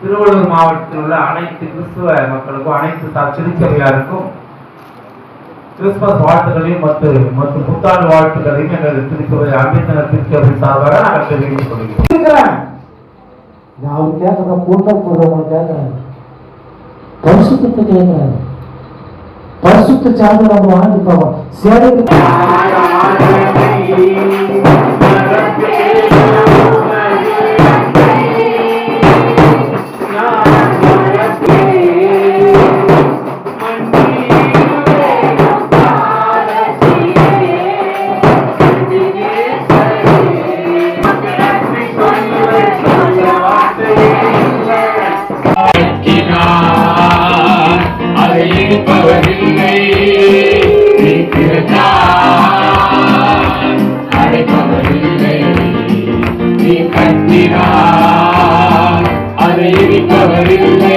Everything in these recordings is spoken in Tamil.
திருவள்ளூர் மாவட்டத்தில் உள்ள அனைத்து கிறிஸ்துவ மக்களுக்கும் அனைத்து திருச்சபையாருக்கும் கிறிஸ்துமஸ் வாழ்த்துக்களையும் மற்றும் மற்றும் புத்தாண்டு வாழ்த்துக்களையும் எங்கள் திருச்சபை அம்பேத்கர் திருச்சபை சார்பாக நாங்கள் தெரிவித்துக் கொள்கிறோம். நான் அவர் கேட்கற கூட்டம் போடுறவங்க கேட்கறேன். பரிசுத்தத்தை கேட்கறேன். பரிசுத்த சார்ந்து நம்ம வாழ்ந்து போவோம் சேவைக்கு அதை இழுப்பவரில்லை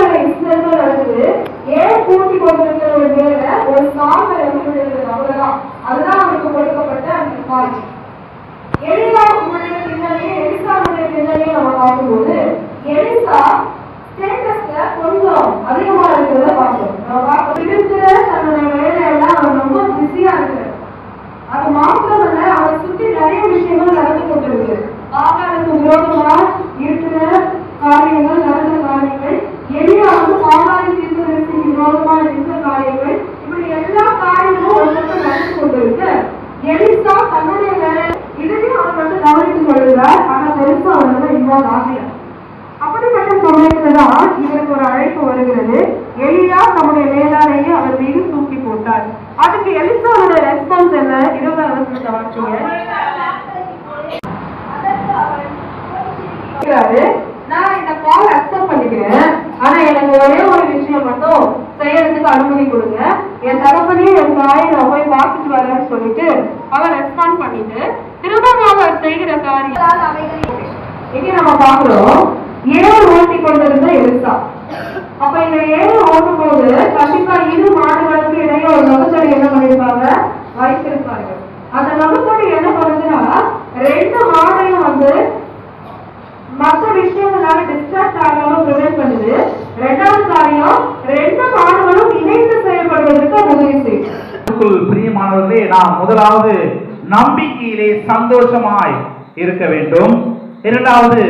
இன்வால்வ் அப்படிப்பட்ட சமயத்துலதான் இவருக்கு ஒரு அழைப்பு வருகிறது. எலியா தம்முடைய மேலாடையை அவர் மீது தூக்கி போட்டார். அதுக்கு எலிசாவோட ரெஸ்பான்ஸ் என்ன? இருபதாம் வசனத்தை வாசிங்க. நான் இந்த கால் அக்செப்ட் பண்ணிக்கிறேன். ஆனா எனக்கு ஒரே ஒரு விஷயம் மட்டும் செய்யறதுக்கு அனுமதி கொடுங்க. என் தகப்பனையும் என் தாயை நான் போய் பார்த்துட்டு வரேன்னு சொல்லிட்டு அவர் ரெஸ்பாண்ட் பண்ணிட்டு திரும்பவும் அவர் செய்கிற காரியம் இங்க நம்ம பாக்குறோம் ஏழு ஓட்டி கொண்டிருந்த எலிசா. அப்ப இந்த ஏழு ஓட்டும் போது கண்டிப்பா இரு மாடுகளுக்கு இடையே ஒரு நபத்தடி என்ன பண்ணிருப்பாங்க? வைத்திருப்பாங்க அந்த நபத்தடி என்ன பண்ணுதுன்னா ரெண்டு மாடையும் வந்து மற்ற விஷயங்களால டிஸ்ட்ராக்ட் ஆகாம ப்ரிவென்ட் பண்ணுது. ரெண்டாவது காரியம் ரெண்டு மாடுகளும் இணைந்து செயல்படுவதற்கு உதவி செய்யும். பிரியமானவர்களே நாம் முதலாவது நம்பிக்கையிலே சந்தோஷமாய் இருக்க வேண்டும். இரண்டாவது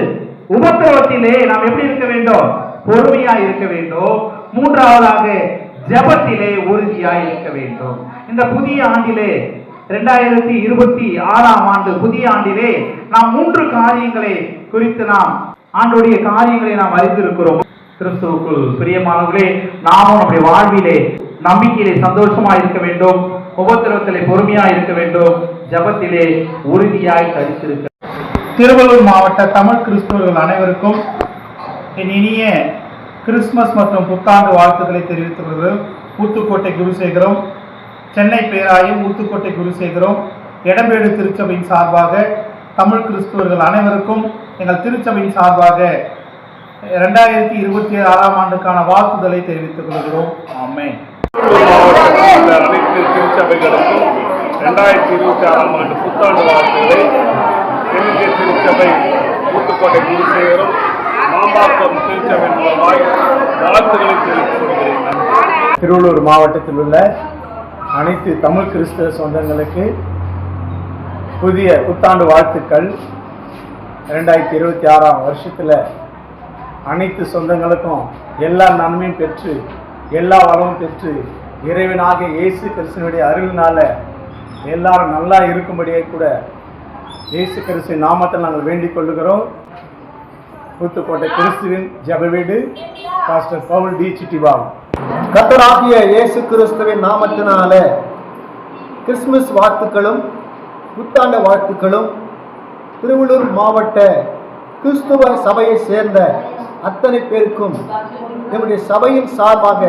உபத்திரவத்திலே நாம் எப்படி இருக்க வேண்டும்? பொறுமையா இருக்க வேண்டும். மூன்றாவதாக ஜெபத்திலே உறுதியாய் இருக்க வேண்டும். இந்த புதிய ஆண்டிலே இரண்டாயிரத்தி இருபத்தி ஆறாம் ஆண்டு புதிய ஆண்டிலே நாம் மூன்று காரியங்களை குறித்து நாம் ஆண்டுடைய காரியங்களை நாம் அறிந்திருக்கிறோம். கிறிஸ்துவுக்குள் பிரியமானவர்களே நாமும் நம்முடைய வாழ்விலே நம்பிக்கையிலே சந்தோஷமா இருக்க வேண்டும். உபத்திரவத்திலே பொறுமையா இருக்க வேண்டும். ஜபத்திலே உறுதியாய் தரித்திருக்க திருவள்ளூர் மாவட்ட தமிழ் கிறிஸ்தவர்கள் அனைவருக்கும் என் இனிய கிறிஸ்துமஸ் மற்றும் புத்தாண்டு வாழ்த்துக்களை தெரிவித்துக் கொள்கிறோம் ஊத்துக்கோட்டை குருசேகரம் சென்னை பேராயம் ஊத்துக்கோட்டை குருசேகரம் இடம்பேடு திருச்சபையின் சார்பாக தமிழ் கிறிஸ்தவர்கள் அனைவருக்கும் எங்கள் திருச்சபையின் சார்பாக இரண்டாயிரத்தி இருபத்தி ஆறாம் ஆண்டுக்கான வாழ்த்துதலை தெரிவித்துக் கொள்கிறோம். ஆமென். அனைத்து திருச்சபைகளுக்கும் ரெண்டாயிரத்தி இருபத்தி ஆறாம் ஆண்டு புத்தாண்டு வாழ்த்துக்களை தென்னிந்திய திருச்சபை ஊத்துக்கோட்டை குருசேகரும் மாம்பாக்கம் திருச்சபை மூலமாய் வாழ்த்துக்களை தெரிவித்துக் கொள்கிறேன் திருவள்ளூர் மாவட்டத்தில் உள்ள அனைத்து தமிழ் கிறிஸ்தவ சொந்தங்களுக்கு புதிய புத்தாண்டு வாழ்த்துக்கள். ரெண்டாயிரத்தி இருபத்தி ஆறாம் வருஷத்தில் அனைத்து சொந்தங்களுக்கும் எல்லா நன்மையும் பெற்று எல்லா வளமும் பெற்று இறைவனாக இயேசு கிருஷ்ணனுடைய அருளினால எல்லாரும் நல்லா இருக்கும்படியே கூட இயேசு கிறிஸ்துவின் நாமத்தில் நாங்கள் வேண்டிக் கொள்ளுகிறோம். புத்துக்கோட்டை கிறிஸ்துவின் ஜெப வீடு பாஸ்டர் பவுல் டி. சிட்டிபாபு கத்தராகிய இயேசு கிறிஸ்துவின் நாமத்தினால கிறிஸ்துமஸ் வாழ்த்துக்களும் புத்தாண்டு வாழ்த்துக்களும் திருவள்ளூர் மாவட்ட கிறிஸ்துவ சபையை சேர்ந்த அத்தனை பேருக்கும் நம்முடைய சபையின் சார்பாக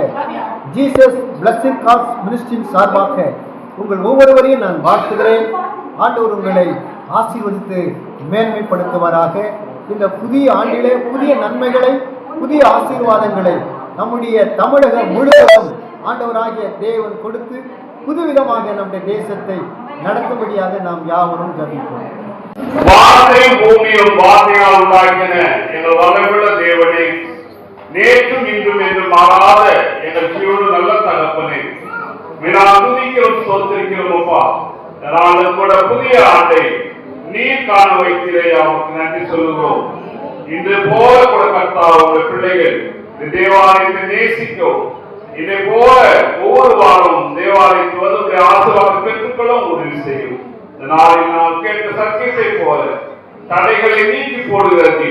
ஜீசஸ் பிளஸிங் கார்ஸ் மினிஸ்டின் சார்பாக உங்கள் ஒவ்வொருவரையும் நான் வாழ்த்துகிறேன். ஆண்டவர் உங்களை ஆசீர்வதித்து மேன்மைப்படுத்துவாராக இந்த புதிய ஆண்டிலே புதிய நன்மைகளை புதிய ஆசீர்வாதங்களை நம்முடைய தமிழகம் முழுவதும் ஆண்டவராகிய தேவன் கொடுத்து புதுவிதமாக நம்முடைய தேசத்தை நடத்தும்படியாக நாம் யாவரும் ஜபிப்போம். வார்த்தை பூமியும் வார்த்தையால் உண்டாகின எங்கள் வல்லமுள்ள தேவனே நேற்றும் இன்றும் என்று மாறாத எங்கள் ஜீவனு நல்ல தகப்பனே. வினா துதிக்கிறோம் சோத்திருக்கிறோம் அப்பா. நாங்கள் கூட புதிய ஆண்டை நீர் காண வைக்கிறேன் அவருக்கு நன்றி சொல்லுகிறோம். இன்று போல கூட கர்த்தா உங்கள் பிள்ளைகள் தேவாலயத்தை நேசிக்கும். இதை போல ஒவ்வொரு வாரமும் தேவாலயத்தில் வந்து உடைய ஆசீர்வாதம் பெற்றுக்கொள்ள உதவி செய்யும். இந்த நாளில் நாம் கேட்ட சத்தியத்தை போல தடைகளை நீக்கி போடுகிறது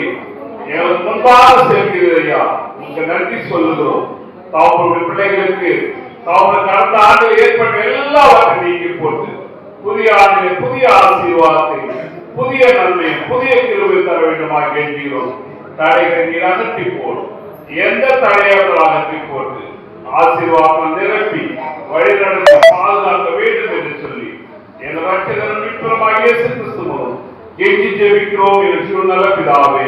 எங்களுக்கு முன்பாக செல்கிறதையா உங்க நன்றி சொல்லுகிறோம். தாவர்களுடைய பிள்ளைகளுக்கு தாவர்கள் கடந்த ஆண்டு ஏற்பட்ட எல்லாவற்றையும் நீக்கி போட்டு புதிய ஆண்டிலே புதிய ஆசீர்வாதத்தை புதிய நன்மை புதிய கிருவை தர வேண்டுமா கேட்கிறோம் தடைகளை நீர் அகற்றி போடும் எந்த தடையாக அகற்றி போட்டு ஆசீர்வாதம் நிரப்பி வழிநடத்த பாதுகாக்க வேண்டும் என்று சொல்லி எனது ரட்சகரும் மீட்பருமாகிய இயேசு கிறிஸ்து மூலம் கெஞ்சி ஜெபிக்கிறோம் என்று நல்ல பிதாவே.